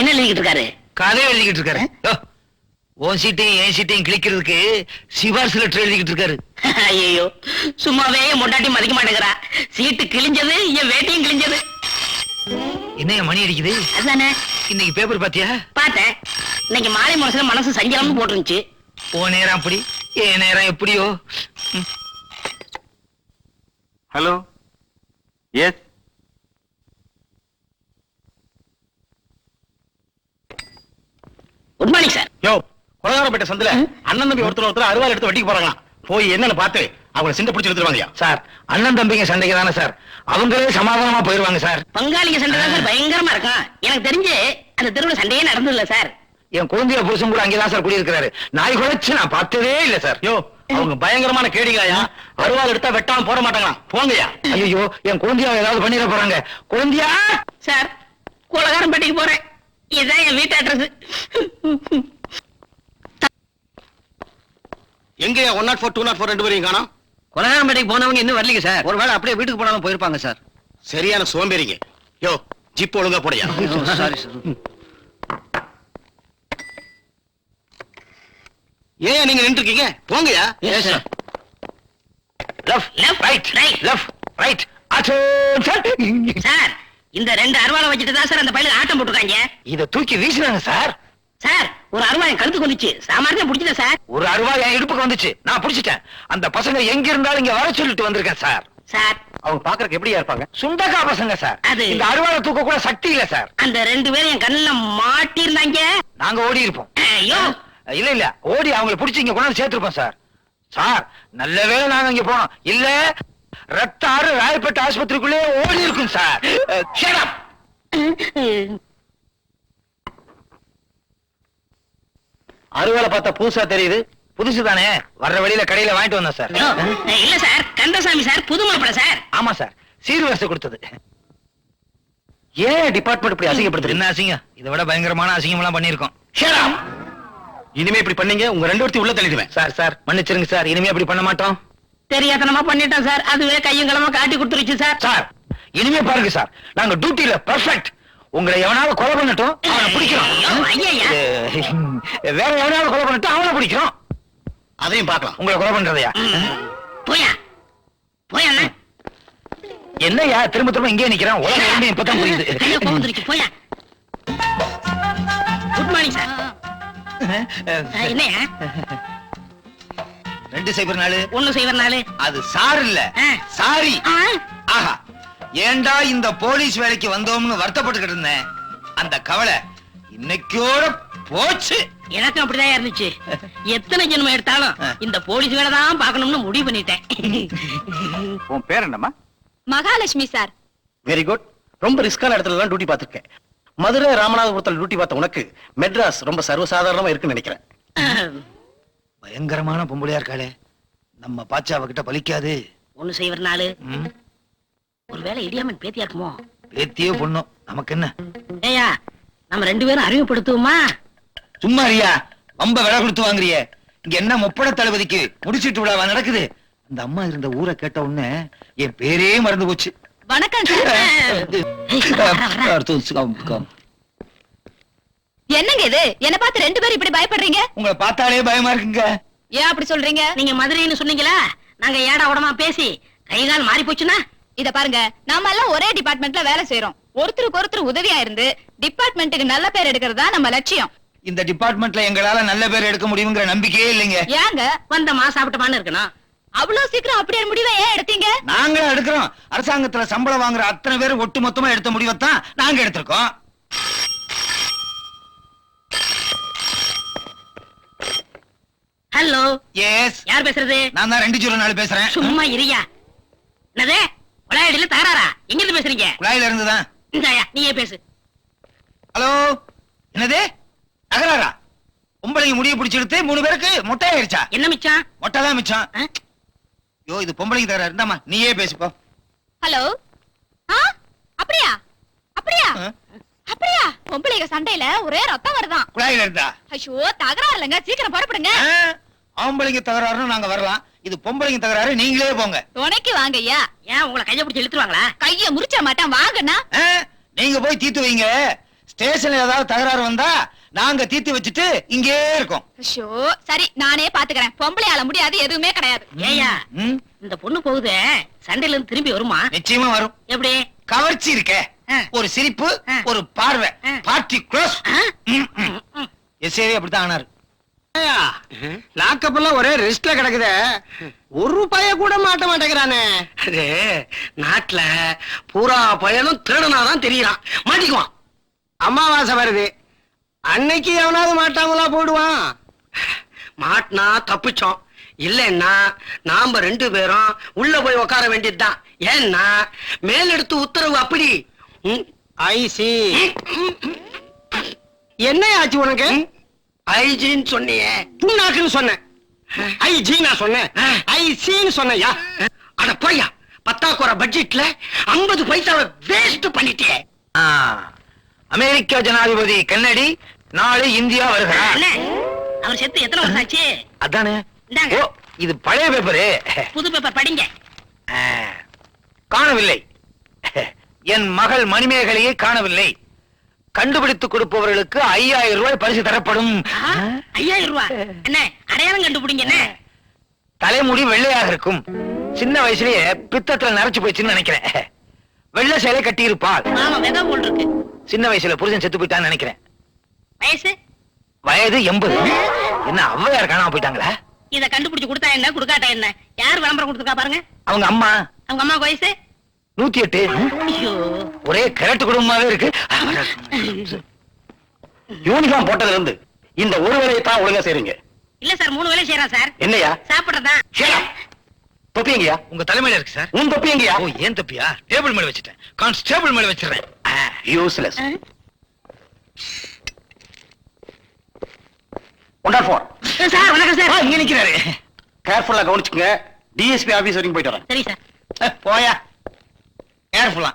என்ன எழுதிக்கிட்டு இருக்காரு? கதை எழுதிக்கிட்டு இருக்காரு. உன் சீட்டையும் என் சீட்டையும் கிழிக்கிறதுக்கு சிபாரிசு லெட்டர் எழுதிக்கிட்டு இருக்காரு. ஐயோ சும்மாவே மொட்டாட்டி மதிக்க மாட்டேங்கிறா. சீட்டு கிழிஞ்சது என் வேட்டையும் கிழிஞ்சது. என்னைய மணி அடிக்குது? அதுதானே. இன்னைக்கு பேப்பர் பாத்தியா? பார்த்தேன். இன்னைக்கு மாலை முரசுல மனசு சஞ்சலம்னு போட்டுருந்துச்சு. உன் நேரம் அப்படி என் நேரம் எப்படியோ? Hello yes good morning sir யோ கொலகாரப்பேட்டை சந்தில அண்ணன் தம்பி ஒருத்தர் ஒருத்தர் அருவாள் எடுத்து வெட்டிக்கு போறாங்களாம். போய் என்னன்னு பார்த்து அவங்கள சிண்ட பிடிச்சி எடுத்துருவாங்கயா சார் அண்ணன் தம்பிங்க சண்டைக்கு தானே சார் அவங்களே சமாதானமா போயிருவாங்க சார் பங்காளிங்க சண்டை தான் சார் பயங்கரமா இருக்கும். எனக்கு தெரிஞ்சு அந்த தெருவுல சண்டையே நடந்தது இல்ல சார் என் குழந்தைய புருஷன் கூட அங்கேதான் சார் குடியிருக்கிறாரு. நாய் குலைச்சு நான் பார்த்ததே இல்ல சார் யோ. அவங்க பயங்கரமான கேடிகாயா அருவாள் எடுத்தா வெட்டாம போட மாட்டாங்களாம். போங்கயா ஐயோ என் குழந்தையா ஏதாவது பண்ணிட போறாங்க. குழந்தையா! சார் குலகாரம்பேட்டைக்கு போறேன். இதுதான் என் வீட்டு அட்ரஸ் எங்கயா one naught four two naught four ரெண்டு பேரையும் காணோம்? கொலகாரம்பேட்டைக்கு போனவங்க இன்னும் வரலீங்க சார். ஒருவேளை அப்படியே வீட்டுக்கு போனாலும் போயிருப்பாங்க சார். சரியான சோம்பேறிங்க. யோ ஜிப் ஒழுங்கா போடையா? சாரி சார் ஏன் நீங்க நின்று இருக்கீங்க போங்கயா left Left, right. Left right sir sir இந்த ரெண்டு அருவாளை வச்சுட்டு தான் சார் அந்த பையலுக்கு ஆட்டம் போட்டுருக்காங்க. இத தூக்கி வீசினாங்க சார். சார் ஒரு அருவா என் கழுத்து கொண்டுச்சு சாமானியம் பிடிச்சிட்டேன் சார். ஒரு அருவா என் இடுப்புக்கு வந்துச்சு. நான் புடிச்சிட்டேன். அந்த பசங்க எங்க இருந்தாலும் இங்க வர சொல்லிட்டு வந்திருக்கேன் சார். சார். அவங்க பாக்குறதுக்கு எப்படியா இருப்பாங்க? சுண்டக்கா பசங்க சார். அது- இந்த அருவாளை தூக்க கூட சக்தி இல்ல சார். அந்த ரெண்டு பேரும் என் கண்ணுல மாட்டிருந்தாங்க நாங்க ஓடி இருப்போம். ஐயோ. இல்ல இல்ல. ஓடி அவங்களை புடிச்சு இங்க கொண்டாந்து சேர்த்திருப்போம் சார். சார் நல்ல வேளை நாங்க இங்க போனோம். இல்ல ரத்த ஆறு ராயப்பேட்டை ஆஸ்பத்திரிக்குள்ளே ஓடி இருக்கும் சார். அருவாளை பார்த்தா புதுசா தெரியுது. புதுசு தானே? வர்ற வழியில கடையில வாங்கிட்டு வந்தோம் சார். இல்ல சார். கந்தசாமி சார் புது மாப்பிள சார். ஆமா சார். சீர்வரிசை கொடுத்தது. ஏன் டிபார்ட்மெண்ட் இப்படி அசிங்கப்படுத்துறீங்க? என்ன அசிங்கம்? இதை விட பயங்கரமான அசிங்கம் எல்லாம் பண்ணிருக்கோம். இனிமே இப்படி பண்ணீங்க உங்க ரெண்டு ஒருத்தி உள்ள தள்ளிடுவேன். Sir sir. மன்னிச்சிருங்க சார். இனிமே அப்படி பண்ண மாட்டோம். தெரியாதனமா பண்ணிட்டேன் சார். அதுவே கையும் களமா காட்டி கொடுத்துருச்சு சார். சார் இனிமே பாருங்க சார். நாங்க டியூட்டில பெர்ஃபெக்ட் உங்களை எவனாவது கொலை பண்ணட்டும் அவனை பிடிக்கிறோம். வேற எவனாவது கொலை பண்ணட்டும் அவனை பிடிக்கிறோம். அதையும் பார்க்கலாம். உங்களை கொலை பண்றதையா? போயா. போயா அண்ணா. என்னய்யா திரும்ப திரும்ப இங்கே நிக்கிறான். உலகம் இப்பதான் புரியுது. போயா. குட் மார்னிங் சார் என்னையா? ரெண்டு சைபர் நாலு. ஒண்ணு செய்வர் நாளு அது சார் இல்ல. சாரி. ஆஹா. ஏன்டா இந்த போலீஸ் வேலைக்கு வந்தோம்னு வருத்தப்பட்டுக்கிட்டு இருந்தேன்? அந்த கவலை இன்னைக்கோட போச்சு. எனக்கும் அப்படிதான் இருந்துச்சு. எத்தனை ஜென்மம் எடுத்தாலும். இந்த போலீஸ் வேலை தான் பார்க்கணும்னு முடிவு பண்ணிட்டேன். உன் பேர் என்னம்மா? மகாலட்சுமி சார். வெரி குட் ரொம்ப ரிஸ்கான இடத்துல எல்லாம் டியூட்டி பார்த்திருக்கேன். மதுரை ராமநாதபுரத்தில் டியூட்டி பார்த்த உனக்கு மெட்ராஸ் ரொம்ப சர்வசாதாரணமா இருக்குன்னு நினைக்கிறேன். பயங்கரமான பொம்பளையா இருக்காளே. நம்ம பாச்சா அவகிட்ட பலிக்காது ஒண்ணு செய்வர் நாளு. ம், ஒருவேளை இடியாமன் பேத்தியா இருக்குமோ? பேத்தியே பொண்ணும் நமக்கு என்ன? ஏயா நம்ம ரெண்டு பேரும் அறிமுகப்படுத்துவோமா? சும்மா அறியா ரொம்ப விலை கொடுத்து வாங்குறிய. இங்க என்ன முப்பட தளபதிக்கு முடிச்சிட்டு விழாவா நடக்குது? அந்த அம்மா இருந்த ஊரை கேட்ட உடனே என் பேரே மறந்து போச்சு. வணக்கம் சார். என்னங்க இது? என்ன பார்த்து ரெண்டு பேரும் இப்படி பயப்படுறீங்க? உங்களை பார்த்தாலே பயமா இருக்குங்க. ஏன் அப்படி சொல்றீங்க? நீங்க மதுரைன்னு சொன்னீங்களா? நாங்க ஏடா உடமா பேசி கை கால் மாறி போச்சுன்னா? இத பாருங்க நாம எல்லாம் ஒரே டிபார்ட்மெண்ட்ல வேலை செய்யறோம் ஒருத்தருக்கு ஒருத்தர் உதவியா இருந்து டிபார்ட்மெண்ட்டுக்கு நல்ல பேர் எடுக்கிறது தான் நம்ம லட்சியம். இந்த டிபார்ட்மெண்ட்ல எங்களால நல்ல பேர் எடுக்க முடியுங்கிற நம்பிக்கையே இல்லைங்க. ஏங்க? வந்தமா சாப்பிட்டமான்னு இருக்கணும். அவ்வளவு சீக்கிரம் அப்படியே முடிவை ஏன் எடுத்தீங்க? நாங்களும் எடுக்கிறோம். அரசாங்கத்துல சம்பளம் வாங்குற அத்தனை பேர் ஒட்டு மொத்தமா எடுத்த முடிவைத்தான் நாங்க எடுத்திருக்கோம். ஹலோ எஸ் யார் பேசுறது? நான் தான் ரெண்டு ஜீரோ நாலு பேசுறேன். சும்மா இரியா. என்னது? விளையாடில தகராறா? எங்க இருந்து பேசுறீங்க? குழாயில இருந்துதான். இந்தாயா நீயே பேசு. ஹலோ என்னது? தகராறா? பொம்பளைங்க முடிய பிடிச்சி எடுத்து மூணு பேருக்கு மொட்டை ஆயிருச்சா என்ன மிச்சம்? மொட்டை தான் மிச்சம். ஆ? யோ இது பொம்பளைங்க தகராறு. இருந்தாமா நீயே பேசுப்போ. ஹலோ ஆ? அப்படியா? அப்படியா? அப்படியா? பொம்பளைங்க சண்டையில ஒரே ரத்தம் வருதான். குழாயில இருந்தா ஐயோ தகராறு இல்லைங்க. சீக்கிரம் புறப்படுங்க. ஆம்பளைங்க தகராறுன்னு நாங்க வரலாம். இது பொம்பளைங்க தகராறு நீங்களே போங்க. துணைக்கு வாங்க ஐயா. ஏன் உங்களை கைய பிடிச்சி இழுத்துருவாங்களா? கைய முறிச்ச மாட்டான். வாங்கண்ணா. ஆ, நீங்க போய் தீத்து வைங்க. ஸ்டேஷன்ல ஏதாவது தகராறு வந்தா நாங்க தீர்த்து வச்சுட்டு இங்கே இருக்கோம். ஷோ சரி நானே பாத்துக்கிறேன். பொம்பளை ஆள முடியாது எதுவுமே கிடையாது. ஏயா இந்த பொண்ணு போகுதே சண்டையில இருந்து திரும்பி வருமா? நிச்சயமா வரும். எப்படி? கவர்ச்சி இருக்க. ஒரு சிரிப்பு. ஒரு பார்வை. Party close? எஸ்ஏவே அப்படித்தான் ஆனாரு. லாக்கப் எல்லாம் ஒரே ரெஸ்ட்ல கிடக்குதே. ஒரு ரூபாய கூட மாட்ட மாட்டேங்கிறானே. அது நாட்டுல பூரா பயனும் திருடனாதான் தெரியறான். மாட்டிக்குவான். அமாவாசை வருது. அன்னைக்கு எவனாவது மாட்டாமலா போடுவான். மாட்டினா தப்பிச்சோம். இல்லைன்னா நாம ரெண்டு பேரும் உள்ள போய் உட்கார வேண்டியதுதான். ஏன்னா மேலெடுத்து உத்தரவு அப்படி. ஐசி என்ன ஆச்சு உனக்கு? ஐஜின்னு சொன்னியே. புண்ணாக்குன்னு சொன்னேன் ஐ ஜி நான் சொன்னேன் ஐ சின்னு சொன்னையா? அட போய்யா. பத்தாக்குற பட்ஜெட்ல ஐம்பது பைசாவை வேஸ்ட் பண்ணிட்டியே. ஆ, அமெரிக்க ஜனாதிபதி கென்னடி நாளை இந்தியா வருகிறார். அவர் செத்து எத்தனை வருஷம் ஆச்சு? அதானே? இது பழைய பேப்பரு புது பேப்பர் படிங்க. காணவில்லை. என் மகள் மணிமேகலையை காணவில்லை. கண்டுபிடித்து கொடுப்பவர்களுக்கு ஐயாயிரம் ரூபாய் பரிசு தரப்படும். ஐயாயிரம் ரூபாய் என்ன அடையாளம் கண்டுபிடிங்க என்ன? தலைமுடி வெள்ளையாக இருக்கும். சின்ன வயசுலயே பித்தத்துல நரைச்சு போயிடுச்சுன்னு நினைக்கிறேன். வெள்ளை சேலை கட்டி இருப்பாள் சின்ன வயசுல புருஷன் செத்து போயிட்டான்னு நினைக்கிறேன். வயசு? வயது எண்பது. என்ன ஔவையார் காணாம போயிட்டாங்களா? இத கண்டுபிடிச்சு கொடுத்தா என்ன கொடுக்காட்டா என்ன? யார் விளம்பரம் கொடுத்துருக்கா பாருங்க. அவங்க அம்மா. அவங்க அம்மா வயசு? நூத்தி எட்டு. ஐயோ. ஒரே கிழட்டு குடும்பமாவே இருக்கு. யூனிஃபார்ம் போட்டதுல இருந்து இந்த ஒரு வேலையை தான் ஒழுங்கா செய்றீங்க. இல்ல சார் மூணு வேலை செய்யறான் சார். என்னையா? சாப்பிடுறதா? தொப்பி எங்கயா? உங்க தலைமையில இருக்கு சார். உன் தொப்பி எங்கயா? ஓ ஏன் தப்பியா? டேபிள் மேல வச்சுட்டேன். கான்ஸ்டேபிள் மேல வச்சிடுறேன். யூஸ்லெஸ் ஒன் ஃபோர் சார் வணக்கம் சார். இங்க நிக்கிறாரு. கேர்ஃபுல்லா கவனிச்சுங்க டிஎஸ்பி ஆபீஸ் வரைக்கும் போயிட்டு வரேன். சரி சார். போயா. கேர்ஃபுல்லா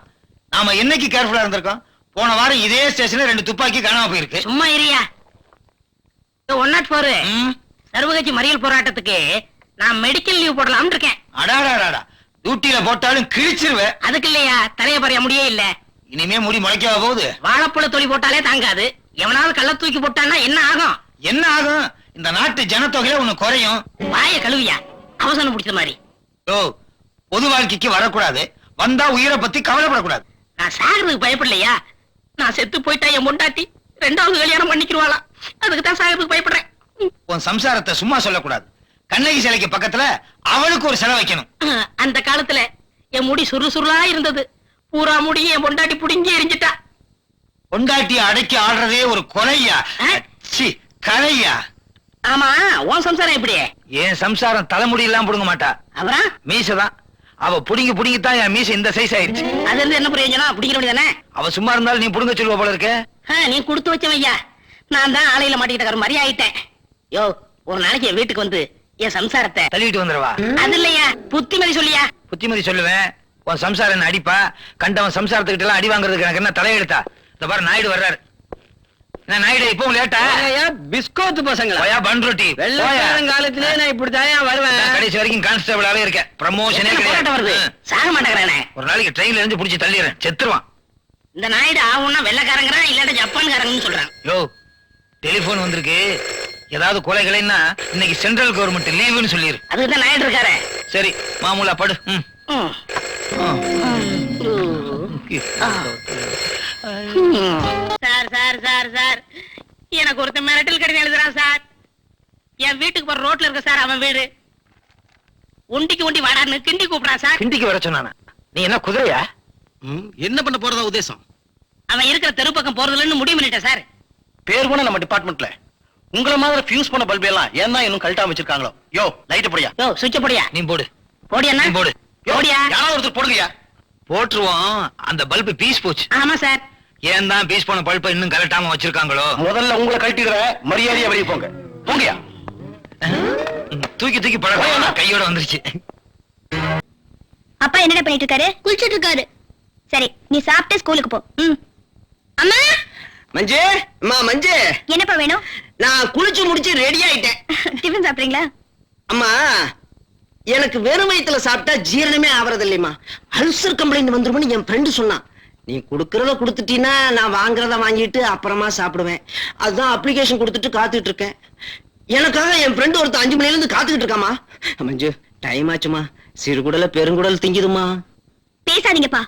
நாம என்னைக்கு கேர்ஃபுல்லா இருந்திருக்கோம்? போன வாரம் இதே ஸ்டேஷன்ல ரெண்டு துப்பாக்கி காணாம போயிருக்கு. சும்மா இரியா ஒன் நாட் ஃபோர் ம், சர்வகட்சி மறியல் போராட்டத்துக்கு நான் மெடிக்கல் லீவ் போடலாம்னு இருக்கேன். அடாடாடாடா டியூட்டில போட்டாலும் கிழிச்சிருவேன் அதுக்கு இல்லையா? தலைய பறைய முடியே இல்ல. இனிமே முடி முளைக்கவா போகுது? வாழைப்பழ தொலி போட்டாலே தாங்காது. எவனாவது கள்ள தூக்கி போட்டான்னா என்ன ஆகும்? என்ன ஆகும்? இந்த நாட்டு ஜனத்தொகையில ஒண்ணு குறையும். வாய கழுவியா? அவசரம் பிடிச்ச மாதிரி. ஓ பொது வாழ்க்கைக்கு வரக்கூடாது. வந்தா உயிரை பத்தி கவலைப்படக்கூடாது. நான் சாகிறதுக்கு பயப்படலையா? நான் செத்து போயிட்டா என் பொண்டாட்டி ரெண்டாவது கல்யாணம் பண்ணிக்கிருவாளா? அதுக்கு தான் சாகிறதுக்கு பயப்படுறேன். உன் சம்சாரத்தை சும்மா சொல்லக்கூடாது. கண்ணகி சிலைக்கு பக்கத்துல அவளுக்கு ஒரு செலவு வைக்கணும். அந்த காலத்துல என் முடி சுரு சுருளா இருந்தது. பூரா முடி என் பொண்டாட்டி புடுங்கி எரிஞ்சிட்டா. பொண்டாட்டி அடக்கி ஆடுறதே ஒரு கொலையா? கலையா? ஆமா உன் சம்சாரம் எப்படி என் சம்சாரம் தலைமுடி எல்லாம் புடுங்க மாட்டா. அவரா? மீசதான். அவ புடுங்கி புடுங்கி தான் என் மீச இந்த சைஸ் ஆயிருச்சு அது இருந்து என்ன பிரயோஜனம் பிடிக்கிற வேண்டியதானே? அவ சும்மா இருந்தாலும் நீ புடுங்க சொல்லுவ போல இருக்க. நீ கொடுத்து வச்சவன் ஐயா. நான் தான் ஆலையில மாட்டிக்கிட்ட மாதிரி ஆயிட்டேன். யோ ஒரு நாளைக்கு என் வீட்டுக்கு வந்து என் சம்சாரத்தை தள்ளிட்டு வந்துருவா. அது இல்லையா? புத்திமதி சொல்லியா? புத்திமதி சொல்லுவேன். உன் சம்சாரம் அடிப்பா? கண்டவன் சம்சாரத்துக்கிட்ட எல்லாம் அடி வாங்குறதுக்கு எனக்கு என்ன தலையெடுத்தா இந்த பாரு நாயுடு வர்றாரு. என்ன நாயுடு இப்போ லேட்டா? பிஸ்கோத்து பசங்களா? போயா பன் ரொட்டி. வெள்ளக்காரங்காலத்திலே நான் இப்படித்தான் வருவேன்? நான் கடைசி வரைக்கும் கான்ஸ்டபிளாவே இருக்கேன். ப்ரமோஷனே வருது? சாக மாட்டேங்கிறானே. ஒரு நாளைக்கு ட்ரெயின்ல இருந்து புடிச்சு தள்ளிடுறேன். செத்துருவான். இந்த நாயுடு ஆகும்னா வெள்ளக்காரங்கிறான் இல்லாட்ட ஜப்பான்காரங்கன்னு சொல்றான். யோ டெலிபோன் வந்திருக்கு. ஏதாவது கொலைகளைன்னா இன்னைக்கு சென்ட்ரல் கவர்மெண்ட் லீவுன்னு சொல்லிரு. அதுக்கு தான் நாயுடு இருக்காரு. சரி மாமூலா படு. ம். ம். Sir sir sir. எனக்கு ஒருத்தன் மிரட்டல் கடிதம் எழுதுறான் சார். என் வீட்டுக்கு போற ரோட்ல இருக்க சார் அவன் வீடு. ஒண்டிக்கு ஒண்டி வாடான்னு கிண்டி கூப்பிடுறான் சார். கிண்டிக்கு வர சொன்னானா. நீ என்ன குதிரையா? என்ன பண்ண போறதா உத்தேசம்? அவன் இருக்கிற தெரு பக்கம் போறதுலன்னு முடிவு பண்ணிட்டேன் சார். பேர் போன நம்ம டிபார்ட்மெண்ட்ல உங்களை மாதிரி ஃபியூஸ் பண்ண பல்பு எல்லாம் ஏன் தான் இன்னும் கழட்டாம வச்சிருக்காங்களோ யோ லைட் போடியா யோ சுவிட்ச போடியா நீ போடு. போடியா நீ போடு. போடியா? யாராவது ஒருத்தர் போடுங்கயா போட்டுருவோம். அந்த பல்பு பீஸ் போச்சு. ஆமா சார். ஏன் தான் பீஸ் போன பல்பை இன்னும் கலட்டாம வச்சிருக்காங்களோ? முதல்ல உங்களை கழட்டிடுற மரியாதையா வெளியே போங்க. போங்கயா தூக்கி தூக்கி பழக கையோட வந்துருச்சு. அப்பா என்னடா பண்ணிட்டு இருக்காரு குளிச்சிட்டு இருக்காரு சரி நீ சாப்பிட்டு ஸ்கூலுக்கு போ. ம். அம்மா? மஞ்சு அம்மா மஞ்சு. என்னப்பா வேணும்? நான் குளிச்சு முடிச்சு ரெடி ஆயிட்டேன். டிஃபன் சாப்பிடுறீங்களா? அம்மா எனக்கு வெறும் வயித்துல சாப்பிட்டா ஜீரணமே ஆவறது இல்லையம்மா அல்சர் கம்ப்ளைண்ட் வந்துரும்னு என் ஃப்ரெண்டு சொன்னான். நீ குடுக்கறத குடுத்துட்டீன்னா நான் வாங்குறத வாங்கிட்டு அப்புறமா சாப்பிடுவேன். அதுதான் அப்ளிகேஷன் கொடுத்துட்டு காத்துட்டு இருக்கேன். எனக்காக என் ஃப்ரெண்டு ஒருத்தன் அஞ்சு மணில இருந்து காத்துக்கிட்டு இருக்காமா மஞ்சு டைம் ஆச்சுமா சிறுகுடல பெருங்குடல் திங்குதுமா பேசாதீங்கப்பா?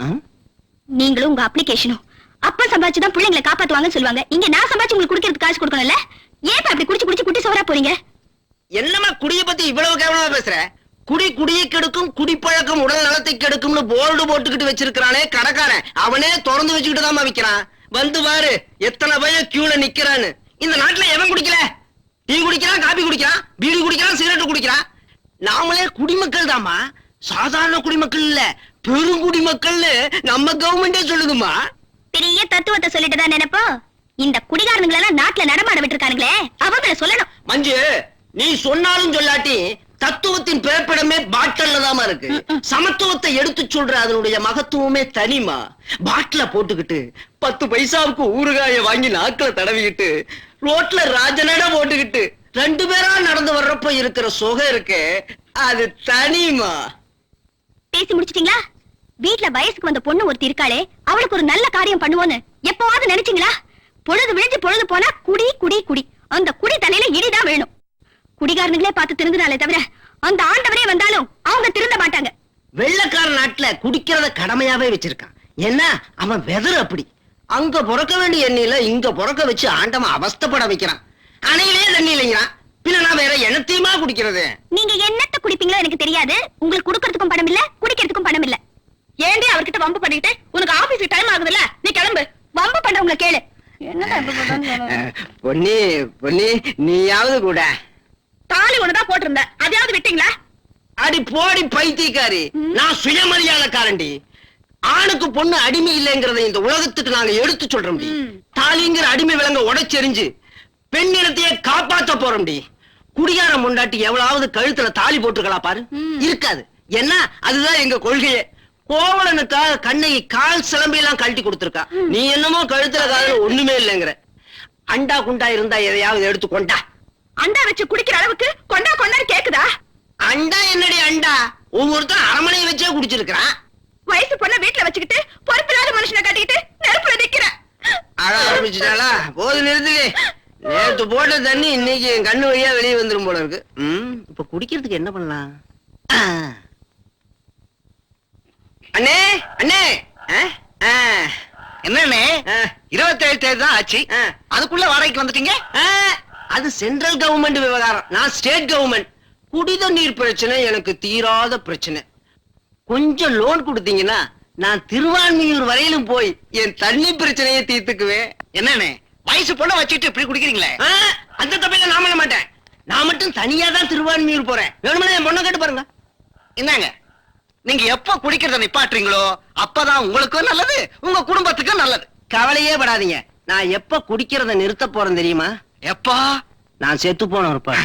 நீங்களும் உங்க அப்ளிகேஷனும் அப்பா சம்பாதிச்சு தான் பிள்ளைங்களை காப்பாத்துவாங்கன்னு சொல்லுவாங்க. இங்க நான் சம்பாதிச்சு உங்களுக்கு குடிக்கிறதுக்கு காசு கொடுக்கணும்ல? ஏப்பா இப்படி குடிச்சு குடிச்சு குட்டி சோறா போறீங்க? என்னம்மா குடிய பத்தி இவ்வளவு கேவலமா பேசுற? குடி குடியை கெடுக்கும் குடிப்பழக்கம் உடல் நலத்தை கெடுக்கும்னு போர்டு போட்டுக்கிட்டு வச்சிருக்கானே கடைக்காரன். அவனே திறந்து வச்சுக்கிட்டு தான் விக்கிறான். வந்து பாரு எத்தனை பையன் கியூல நிக்கிறான்னு. இந்த நாட்டுல எவன் குடிக்கல? டீ குடிக்கிறான் காபி குடிக்கிறான் பீடி குடிக்கிறான் சிகரெட் குடிக்கிறான். நாமளே குடிமக்கள் தாமா சாதாரண குடிமக்கள் இல்ல பெருங்குடிமக்கள்னு நம்ம கவர்மெண்டே சொல்லுதுமா பெரிய தத்துவத்தை சொல்லிட்டு தான் நினைப்போ? இந்த குடிகாரனுங்களை எல்லாம் நாட்டுல நடமாட விட்டுருக்கானுங்களே. அவங்கள சொல்லணும். மஞ்சு நீ சொன்னாலும் சொல்லாட்டி தத்துவத்தின் பிறப்பிடமே பாட்டல்ல தாமா இருக்கு. சமத்துவத்தை எடுத்து சொல்ற அதனுடைய மகத்துவமே தனிமா பாட்டில போட்டுக்கிட்டு பத்து பைசாவுக்கு ஊறுகாய வாங்கி நாக்குல தடவிக்கிட்டு ரோட்ல ராஜநட போட்டுக்கிட்டு ரெண்டு பேரா நடந்து வர்றப்ப இருக்கிற சுகம் இருக்கு அது தனிமா பேசி முடிச்சிட்டீங்களா? வீட்ல வயசுக்கு வந்த பொண்ணு ஒருத்தி இருக்காளே அவளுக்கு ஒரு நல்ல காரியம் பண்ணுவோன்னு எப்பவாவது நினைச்சீங்களா? பொழுது விழிஞ்சு பொழுது போனா குடி குடி குடி. அந்த குடி தலையில இடிதான் வேணும் குடிகாரனுங்களே பார்த்து திருந்தினாலே தவிர அந்த ஆண்டவரே வந்தாலும் அவங்க திருந்த மாட்டாங்க. வெள்ளக்கார நாட்டுல குடிக்கிறத கடமையாவே வச்சிருக்கான். என்ன? அவன் வெதர் அப்படி. அங்க பிறக்க வேண்டிய எண்ணெயில இங்க பிறக்க வச்சு ஆண்டவன் அவஸ்தைப்பட வைக்கிறான். அணையிலே தண்ணி இல்லைங்கிறான் பின்ன நான் வேற எண்ணத்தையுமா குடிக்கிறது? நீங்க என்னத்த குடிப்பீங்களோ எனக்கு தெரியாது. உங்களுக்கு கொடுக்கறதுக்கும் பணம் இல்ல குடிக்கிறதுக்கும் பணம் இல்ல. ஏண்டி அவர்கிட்ட வம்பு பண்ணிட்டு உனக்கு ஆபீஸ் டைம் ஆகுதுல்ல நீ கிளம்பு. வம்பு பண்றவங்கள கேளு. பண்றாங்க? பொன்னி பொன்னி நீயாவது கூட. தாலி ஒண்ணுதான் போட்டிருந்த அதையாவது விட்டீங்களா? அடி போடி பைத்தியக்காரி. நான் சுயமரியாதைக்காரன்டி ஆணுக்கு பொண்ணு அடிமை இல்லைங்கிறத இந்த உலகத்துக்கு நாங்க எடுத்து சொல்றோம்டி. தாலிங்கிற அடிமை விலங்க உடைச்செறிஞ்சு பெண் இனத்தையே காப்பாத்த போறோம்டி. குடிகார முண்டாட்டி எவ்வளவு கழுத்துல தாலி போட்டிருக்கலாம் பாரு? இருக்காது. என்ன? அதுதான் எங்க கொள்கையே. கோவலனுக்காக கண்ணகி கால் சிலம்பி எல்லாம் கழட்டி கொடுத்திருக்கா. நீ என்னமோ கழுத்துல காதுல ஒண்ணுமே இல்லைங்கிற. அண்டா குண்டா இருந்தா எதையாவது எடுத்து கொண்டா அண்டா வச்சு குடிக்கிற அளவுக்கு கொண்டா கொண்டான்னு கேக்குதா? அண்டா என்னடி அண்டா? ஒவ்வொருத்தரும் அரமனையை வச்சே குடிச்சிருக்கிறான். வயசு பொண்ண வீட்டுல வச்சுக்கிட்டு பொறுப்பில்லாத மனுஷனை கட்டிக்கிட்டு நெருப்புல நிக்கிற. அழ ஆரம்பிச்சுட்டாளா? போது நிறுத்துவே நேத்து போட்ட தண்ணி இன்னைக்கு என் கண்ணு வழியா வெளியே வந்துரும் போல இருக்கு. ம், இப்ப குடிக்கிறதுக்கு என்ன பண்ணலாம். அண்ணே அண்ணே. என்னண்ணே? ஆ. இருபத்தேழு தேதி தான் ஆச்சு. அதுக்குள்ள வாடகைக்கு வந்துட்டீங்க? அது சென்ட்ரல் கவர்மெண்ட் விவகாரம் நான் ஸ்டேட் கவர்மெண்ட் குடித நீர் பிரச்சனை எனக்கு தீராத பிரச்சனை. கொஞ்சம் லோன் கொடுத்தீங்கன்னா நான் திருவான்மியூர் வரையிலும் போய் என் தண்ணி பிரச்சனையை தீர்த்துக்குவேன். என்னண்ணே? வயசு பொண்ணை வச்சுட்டு இப்படி குடிக்கிறீங்களே? அந்த தப்பையில நான் பண்ண மாட்டேன். நான் மட்டும் தனியா தான் திருவான்மியூர் போறேன். வேணுமெனா என் பொண்ணை கேட்டு பாருங்க என்னங்க நீங்க எப்ப குடிக்கிறத நிப்பாட்டுறீங்களோ அப்பதான் உங்களுக்கும் நல்லது உங்க குடும்பத்துக்கும் நல்லது. கவலையே படாதீங்க. நான் எப்ப குடிக்கிறத நிறுத்த போறேன் தெரியுமா? எப்பா? நான் செத்து போனேன் இருப்பேன்